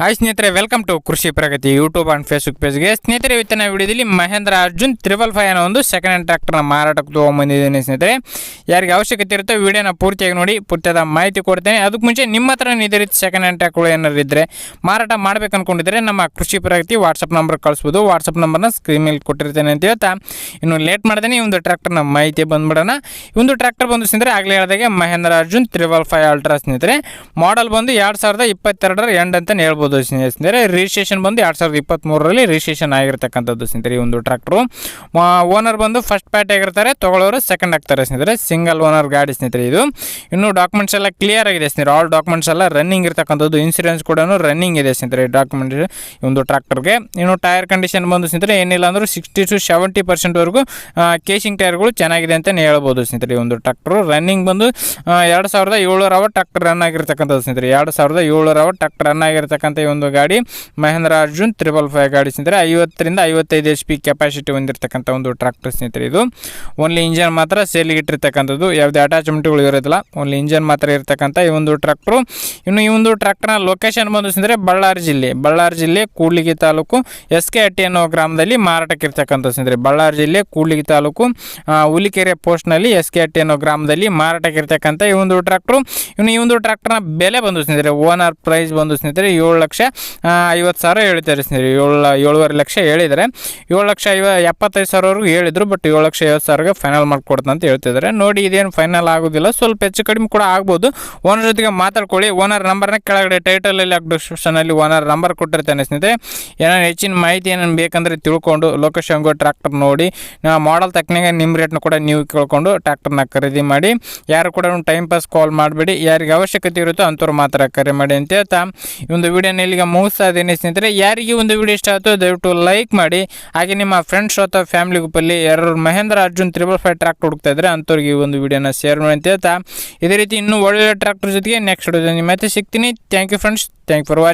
Hi ಸ್ನೇಹಿತರೆ welcome to Krishi Pragati YouTube and Facebook ಪೇಜ್ಗೆ ಸ್ನೇಹಿತರೆ, ಇವತ್ತಿನ ವಿಡಿಯೋದಲ್ಲಿ ಮಹೇಂದ್ರ ಅರ್ಜುನ್ ತ್ರಿಬಲ್ ಫೈವ್ ಅನ್ನೋ ಒಂದು ಸೆಕೆಂಡ್ ಹ್ಯಾಂಡ್ ಟ್ರ್ಯಾಕ್ಟರ್ನ ಮಾರಾಟಕ್ಕೆ ತೊಗೊಂಬಂದಿದ್ದೀನಿ ಸ್ನೇಹಿತರೆ. ಯಾರಿಗೆ ಅವಶ್ಯಕತೆ ಇರುತ್ತೋ ವಿಡಿಯೋನ ಪೂರ್ತಿಯಾಗಿ ನೋಡಿ, ಪೂರ್ತಿಯಾದ ಮಾಹಿತಿ ಕೊಡ್ತೇನೆ. ಅದಕ್ಕೆ ಮುಂಚೆ ನಿಮ್ಮ ಹತ್ರ ಇದೇ ಸೆಕೆಂಡ್ ಹ್ಯಾಂಡ್ ಟ್ರ್ಯಾಕ್ಗಳು ಏನಾರು ಇದ್ದರೆ ಮಾರಾಟ ಮಾಡಬೇಕು ಅಂದ್ಕೊಂಡಿದ್ರೆ ನಮ್ಮ ಕೃಷಿ ಪ್ರಗತಿ ವಾಟ್ಸಪ್ ನಂಬರ್ ಕಳಿಸ್ಬೋದು. ವಾಟ್ಸಪ್ ನಂಬರ್ನ ಸ್ಕ್ರೀನ್ ಮೇಲೆ ಕೊಟ್ಟಿರ್ತೇನೆ ಅಂತ ಹೇಳ್ತಾ ಇನ್ನು ಲೇಟ್ ಮಾಡ್ದೇನೆ ಈ ಒಂದು ಟ್ರ್ಯಾಕ್ಟರ್ನ ಮಾಹಿತಿ ಬಂದ್ಬಿಡೋಣ. ಈ ಒಂದು ಟ್ರ್ಯಾಕ್ಟರ್ ಬಂದು ಸ್ನೇಹಿತರೆ, ಆಗಲೇ ಹೇಳಿದಾಗೆ Mahindra Arjun triple five ultra ಸ್ನೇಹಿತರೆ. ಮಾಡಲ್ ಬಂದು ಎರಡು ಸಾವಿರದ ಇಪ್ಪತ್ತೆರಡರ ಎಂಡ್ ಅಂತ ಹೇಳ್ಬೋದು. ಸ್ನೇಹಿತರೆ ರಿಜಿಸ್ಟ್ರೇಷನ್ ಬಂದು ಎರಡು ಸಾವಿರದ ಇಪ್ಪತ್ತ್ಮೂರರಲ್ಲಿ ರಿಜಿಸ್ಟ್ರೇಷನ್ ಆಗಿರ್ತಕ್ಕಂಥದ್ದು ಸ್ನೇಹಿತರೆ, ಈ ಒಂದು ಟ್ರ್ಯಾಕ್ಟ್ರು ಓನರ್ ಬಂದು ಫಸ್ಟ್ ಪ್ಯಾಟ್ ಆಗಿರ್ತಾರೆ, ತೊಗೊಳ್ಳೋರು ಸೆಕೆಂಡ್ ಆಗ್ತಾರೆ ಸ್ನೇಹಿತರೆ ಸಿಂಗಲ್ ಓನರ್ ಗಾಡಿ ಸ್ನೇಹಿತರೆ ಇದು. ಇನ್ನು ಡಾಕ್ಯುಮೆಂಟ್ಸ್ ಎಲ್ಲ ಕ್ಲಿಯರ್ ಆಗಿದೆ ಸ್ನೇಹಿತರೆ ಆಲ್ ಡಾಕ್ಯುಮೆಂಟ್ಸ್ ಎಲ್ಲ ರನ್ನಿಂಗ್ ಇರ್ತಕ್ಕಂಥದ್ದು ಇನ್ಸೂರೆನ್ಸ್ ಕೂಡ ರನ್ನಿಂಗ್ ಇದೆ ಸ್ನೇಹಿತರೆ ಡಾಕ್ಯುಮೆಂಟ್ ಈ ಒಂದು ಟ್ರ್ಯಾಕ್ಟರ್ಗೆ ಇನ್ನು ಟೈರ್ ಕಂಡೀಷನ್ ಬಂದು ಸ್ನೇಹಿತರೆ, ಏನಿಲ್ಲ ಅಂದರೂ ಸಿಕ್ಸ್ಟಿ ಟು ಸೆವೆಂಟಿ ಪರ್ಸೆಂಟ್ವರೆಗೂ ಕೇಸಿಂಗ್ ಟೈರ್ಗಳು ಚೆನ್ನಾಗಿದೆ ಅಂತಲೇ ಹೇಳ್ಬೋದು ಸ್ನೇಹಿತರೆ, ಈ ಒಂದು ಟ್ರ್ಯಾಕ್ಟ್ರು ರನ್ನಿಂಗ್ ಬಂದು ಎರಡು ಸಾವಿರದ ಏಳ್ನೂರ ಅವರ್ ಟ್ರ್ಯಾಕ್ಟರ್ ರನ್ ಆಗಿರ್ತಕ್ಕಂಥದ್ದು ಸ್ನೇಹಿತರೆ, ಎರಡು ಸಾವಿರದ ಏಳ್ನೂರ ಅವರ್ ಟ್ರ್ಯಾಕ್ಟರ್ ರನ್ ಆಗಿರ್ತಕ್ಕಂಥ ಈ ಒಂದು ಗಾಡಿ. ಮಹೇಂದ್ರ ಅರ್ಜುನ್ ತ್ರಿಬಲ್ ಫೈವ್ ಗಾಡಿ ಸ್ನೇಹಿತರೆ, ಐವತ್ತರಿಂದ ಐವತ್ತೈದು ಎಚ್ ಪಿ ಕೆಪಾಸಿಟಿ ಹೊಂದಿರತಕ್ಕಂಥ ಒಂದು ಟ್ರ್ಯಾಕ್ಟರ್ ಸ್ನೇಹಿತರೆ ಇದು. ಓನ್ಲಿ ಇಂಜನ್ ಮಾತ್ರ ಸೇಲಿಗೆ ಇಟ್ಟಿರ್ತಕ್ಕಂಥದ್ದು. ಯಾವುದೇ ಅಟ್ಯಾಚ್ಮೆಂಟ್ಗಳು ಇರೋದಿಲ್ಲ. ಓನ್ಲಿ ಇಂಜನ್ ಮಾತ್ರ ಇರತಕ್ಕಂಥ ಈ ಒಂದು ಟ್ರ್ಯಾಕ್ಟ್ರು ಇನ್ನು ಈ ಒಂದು ಟ್ರ್ಯಾಕ್ಟರ್ನ ಲೊಕೇಶನ್ ಬಂದು ಸ್ನೇಹಿತರೆ, ಬಳ್ಳಾರಿ ಜಿಲ್ಲೆ. ಬಳ್ಳಾರಿ ಜಿಲ್ಲೆ, ಕೂಡ್ಲಿಗಿ ತಾಲೂಕು ಎಸ್ ಕೆ ಹಟ್ಟಿ ಅನ್ನೋ ಗ್ರಾಮದಲ್ಲಿ ಮಾರಾಟಕ್ಕೆ ಇರ್ತಕ್ಕಂಥ ಸ್ನೇಹಿತರೆ. ಬಳ್ಳಾರಿ ಜಿಲ್ಲೆ, ಕೂಡ್ಲಿಗಿ ತಾಲೂಕು ಹುಲಿಕೆರೆ ಪೋಸ್ಟ್ನಲ್ಲಿ ಎಸ್ ಕೆ ಹಟ್ಟಿ ಅನ್ನೋ ಗ್ರಾಮದಲ್ಲಿ ಮಾರಾಟಕ್ಕೆ ಇರ್ತಕ್ಕಂಥ ಈ ಒಂದು ಟ್ರ್ಯಾಕ್ಟ್ರು ಇನ್ನು ಈ ಒಂದು ಟ್ರ್ಯಾಕ್ಟರ್ನ ಬೆಲೆ ಬಂದು ಸ್ನೇಹಿತರೆ ಓನರ್ ಪ್ರೈಸ್ ಬಂದು ಸ್ನೇಹಿತರೆ, ಏಳು ಲಕ್ಷ ಐವತ್ತು ಸಾವಿರ ಹೇಳ್ತಾರೆ ಸರ್ ಏಳು, ಏಳುವರೆ ಲಕ್ಷ ಹೇಳಿದರೆ ಏಳು ಲಕ್ಷ ಐವ, ಎಪ್ಪತ್ತೈದು ಸಾವಿರವರೆಗೂ ಹೇಳಿದ್ರು, ಬಟ್ ಏಳು ಲಕ್ಷ ಐವತ್ತು ಸಾವಿರಗೆ ಫೈನಲ್ ಮಾಡಿಕೊಡ್ತಾ ಅಂತ ಹೇಳ್ತಿದ್ದಾರೆ. ನೋಡಿ, ಇದೇನು ಫೈನಲ್ ಆಗೋದಿಲ್ಲ. ಸ್ವಲ್ಪ ಹೆಚ್ಚು ಕಡಿಮೆ ಕೂಡ ಆಗ್ಬೋದು. ಓನರ್ ಜೊತೆಗೆ ಮಾತಾಡ್ಕೊಳ್ಳಿ. ಓನರ್ ನಂಬರ್ನ ಕೆಳಗಡೆ ಟೈಟಲಲ್ಲಿ ಡಿಸ್ಕ್ರಿಪ್ಷನಲ್ಲಿ ಓನರ್ ನಂಬರ್ ಕೊಟ್ಟಿರ್ತೇನೆ ಸ್ನೇಹಿತರೆ. ಏನಾದ್ರು ಹೆಚ್ಚಿನ ಮಾಹಿತಿ ಏನೇನು ಬೇಕಂದರೆ ತಿಳ್ಕೊಂಡು ಲೊಕೇಶನ್ಗೂ ಟ್ರ್ಯಾಕ್ಟರ್ ನೋಡಿ. ಮಾಡಲ್ ತಕ್ಕನಾಗೆ ನಿಮ್ಮ ರೇಟ್ನ ಕೂಡ ನೀವು ಕೇಳ್ಕೊಂಡು ಟ್ರ್ಯಾಕ್ಟರ್ನ ಖರೀದಿ ಮಾಡಿ. ಯಾರು ಕೂಡ ಟೈಮ್ ಪಾಸ್ ಕಾಲ್ ಮಾಡಬೇಡಿ. ಯಾರಿಗೆ ಅವಶ್ಯಕತೆ ಇರುತ್ತೋ ಅಂಥವ್ರು ಮಾತ್ರ ಕರೆ ಮಾಡಿ ಅಂತ ಹೇಳ್ತಾ. ಈ ಒಂದು ವಿಡಿಯೋನ ಇಲ್ಲಿಗೆ ಮುಗಿಸ್ತಾ ಸ್ನೇಹಿತರೆ, ಯಾರಿಗೆ ಒಂದು ವಿಡಿಯೋ ಇಷ್ಟ ಆಯಿತು ದಯವಿಟ್ಟು ಲೈಕ್ ಮಾಡಿ. ಹಾಗೆ ನಿಮ್ಮ ಫ್ರೆಂಡ್ಸ್ ಅಥವಾ ಫ್ಯಾಮಿಲಿ ಗ್ರೂಪಲ್ಲಿ ಯಾರು Mahindra, Arjun triple five tractor ಹುಡುಕ್ತಾ ಇದ್ದಾರೆ ಅಂಥವ್ರಿಗೆ ಒಂದು ವಿಡಿಯೋನ ಶೇರ್ ಮಾಡಿ ಅಂತ ಹೇಳ್ತಾ. ಇದೇ ರೀತಿ ಇನ್ನೂ ಒಳ್ಳೆ ಟ್ರ್ಯಾಕ್ಟರ್ ಜೊತೆಗೆ ನೆಕ್ಸ್ಟ್ ವಿಡಿಯೋದಲ್ಲಿ ಮತ್ತೆ ಸಿಗ್ತೀನಿ. Thank you friends thank for watching